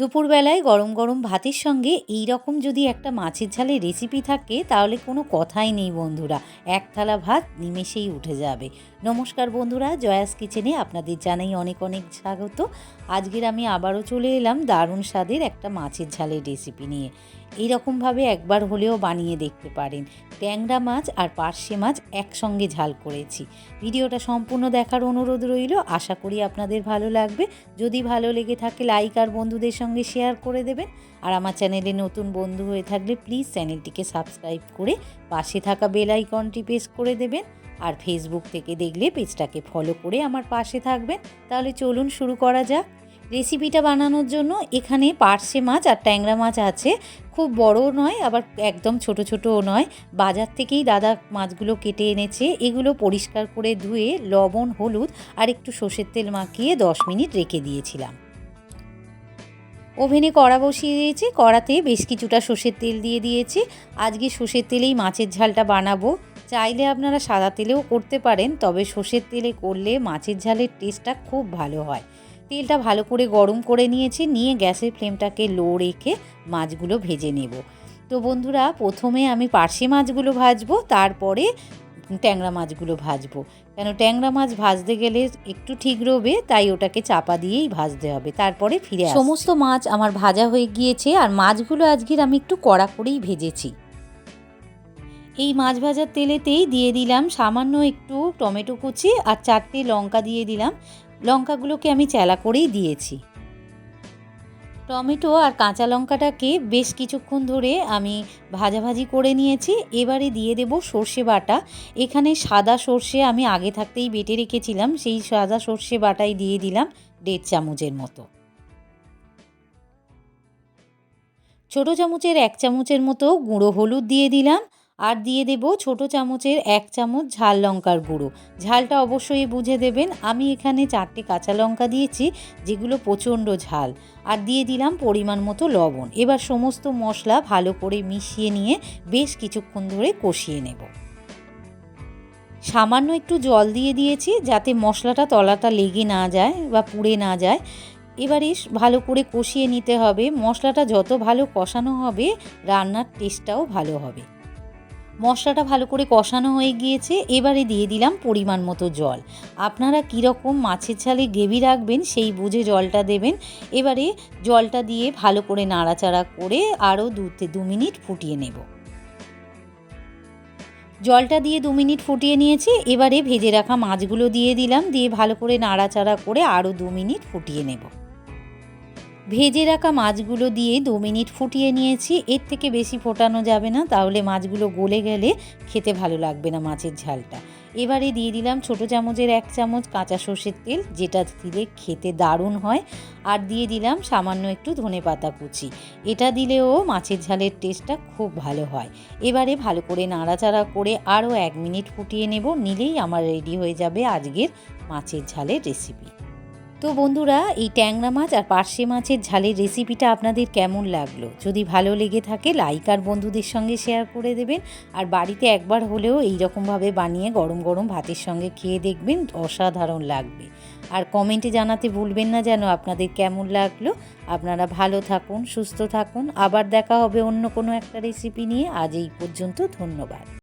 দুপুরবেলায় গরম গরম ভাতের সঙ্গে এই রকম যদি একটা মাছের ঝালের রেসিপি থাকে, তাহলে কোনো কথাই নেই বন্ধুরা। এক থালা ভাত নিমেষেই উঠে যাবে। নমস্কার বন্ধুরা, জয়াস কিচেনে আপনাদের জানাই অনেক অনেক স্বাগত। আজকের আমি আবারও চলে এলাম দারুণ স্বাদের একটা মাছের ঝালের রেসিপি নিয়ে। এইরকমভাবে একবার হলেও বানিয়ে দেখতে পারেন। ট্যাংরা মাছ আর পার্শে মাছ একসঙ্গে ঝাল করেছি। ভিডিওটা সম্পূর্ণ দেখার অনুরোধ রইল। আশা করি আপনাদের ভালো লাগবে। যদি ভালো লেগে থাকে, লাইক আর বন্ধুদের সঙ্গে শেয়ার করে দেবেন। আর আমার চ্যানেলে নতুন বন্ধু হয়ে থাকলে প্লিজ চ্যানেলটিকে সাবস্ক্রাইব করে পাশে থাকা বেল আইকনটি প্রেস করে দেবেন। আর ফেসবুক থেকে দেখলে পেজটাকে ফলো করে আমার পাশে থাকবেন। তাহলে চলুন শুরু করা যাক। রেসিপিটা বানানোর জন্য এখানে পার্শে মাছ আর ট্যাংরা মাছ আছে। খুব বড়ও নয়, আবার একদম ছোট ছোটও নয়। বাজার থেকেই দাদা মাছগুলো কেটে এনেছে। এগুলো পরিষ্কার করে ধুয়ে লবণ, হলুদ আর একটু সর্ষের তেল মাখিয়ে দশ মিনিট রেখে দিয়েছিলাম। ওভেনে কড়া বসিয়ে দিয়েছি। কড়াতে বেশ কিছুটা সর্ষের তেল দিয়ে দিয়েছি। আজকে সর্ষের তেলেই মাছের ঝালটা বানাবো। চাইলে আপনারা সাদা তেলেও করতে পারেন, তবে সর্ষের তেলে করলে মাছের ঝালের টেস্টটা খুব ভালো হয়। তেলটা ভালো করে গরম করে নিয়েছি নিয়ে গ্যাসের ফ্লেমটাকে লো রেখে মাছগুলো ভেজে নেব। তো বন্ধুরা প্রথমে আমি পার্শে মাছগুলো ভাজবো তারপরে ট্যাংরা মাছগুলো ভাজবো। কেন ট্যাংরা মাছ ভাজতে গেলে একটু ঠিক রবে তাই ওটাকে চাপা দিয়েই ভাজতে হবে। তারপরে ফিরে সমস্ত মাছ আমার ভাজা হয়ে গিয়েছে আর মাছগুলো আজকের আমি একটু কড়া করেই ভেজেছি। এই মাছ ভাজার তেলেতেই দিয়ে দিলাম সামান্য একটু টমেটো কুচি আর চারটে লঙ্কা দিয়ে দিলাম। লঙ্কাগুলোকে আমি চেলা করেই দিয়েছি। টমেটো আর কাঁচা লঙ্কাটাকে বেশ কিছুক্ষণ ধরে আমি ভাজাভাজি করে নিয়েছি। এবারে দিয়ে দেব সর্ষে বাটা। এখানে সাদা সর্ষে আমি আগে থাকতেই বেটে রেখেছিলাম। সেই সাদা সর্ষে বাটাই দিয়ে দিলাম দেড় চামচের মতো। ছোটো চামচের এক চামচের মতো গুঁড়ো হলুদ দিয়ে দিলাম। আর দিয়ে দেব ছোট চামচের এক চামচ ঝাল লঙ্কার গুঁড়ো। ঝালটা অবশ্যই বুঝে দেবেন, আমি এখানে চারটে কাঁচা লঙ্কা দিয়েছি, যেগুলো প্রচণ্ড ঝাল। আর দিয়ে দিলাম পরিমাণ মতো লবণ। এবার সমস্ত মশলা ভালো করে মিশিয়ে নিয়ে বেশ কিছুক্ষণ ধরে কষিয়ে নেব। সামান্য একটু জল দিয়ে দিয়েছি, যাতে মশলাটা তলাটা লেগে না যায় বা পুড়ে না যায়। এবারে ভালো করে কষিয়ে নিতে হবে। মশলাটা যত ভালো কষানো হবে, রান্নার টেস্টটাও ভালো হবে। মশলাটা ভালো করে কষানো হয়ে গিয়েছে, এবারে দিয়ে দিলাম পরিমাণ মতো জল। আপনারা কীরকম মাছের ছালে গ্রেভি রাখবেন সেই বুঝে জলটা দেবেন। এবারে জলটা দিয়ে ভালো করে নাড়াচাড়া করে আরও দু দু মিনিট ফুটিয়ে নেব। জলটা দিয়ে দু মিনিট ফুটিয়ে নিয়েছি, এবারে ভেজে রাখা মাছগুলো দিয়ে দিলাম, দিয়ে ভালো করে নাড়াচাড়া করে আরও দু মিনিট ফুটিয়ে নেব। ভেজে রাখা মাছগুলো দিয়ে দু মিনিট ফুটিয়ে নিয়েছি। এর থেকে বেশি ফোটানো যাবে না, তাহলে মাছগুলো গলে গেলে খেতে ভালো লাগবে না মাছের ঝালটা। এবারে দিয়ে দিলাম ছোটো চামচের এক চামচ কাঁচা সর্ষের তেল, যেটা দিলে খেতে দারুণ হয়। আর দিয়ে দিলাম সামান্য একটু ধনে পাতা কুচি। এটা দিলেও মাছের ঝালের টেস্টটা খুব ভালো হয়। এবারে ভালো করে নাড়াচাড়া করে আরও এক মিনিট ফুটিয়ে নেব, নিলেই আমার রেডি হয়ে যাবে আজকের মাছের ঝালের রেসিপি। তো বন্ধুরা, এই ট্যাংরা মাছ আর পার্শে মাছের ঝালের রেসিপিটা আপনাদের কেমন লাগল? যদি ভালো লেগে থাকে লাইক আর বন্ধুদের সঙ্গে শেয়ার করে দেবেন। আর বাড়িতে একবার হলেও এই রকমভাবে বানিয়ে গরম গরম ভাতের সঙ্গে খেয়ে দেখবেন, অসাধারণ লাগবে। আর কমেন্টে জানাতে ভুলবেন না যেন আপনাদের কেমন লাগল। আপনারা ভালো থাকুন, সুস্থ থাকুন। আবার দেখা হবে অন্য কোনো একটা রেসিপি নিয়ে। আজ এই পর্যন্ত ধন্যবাদ।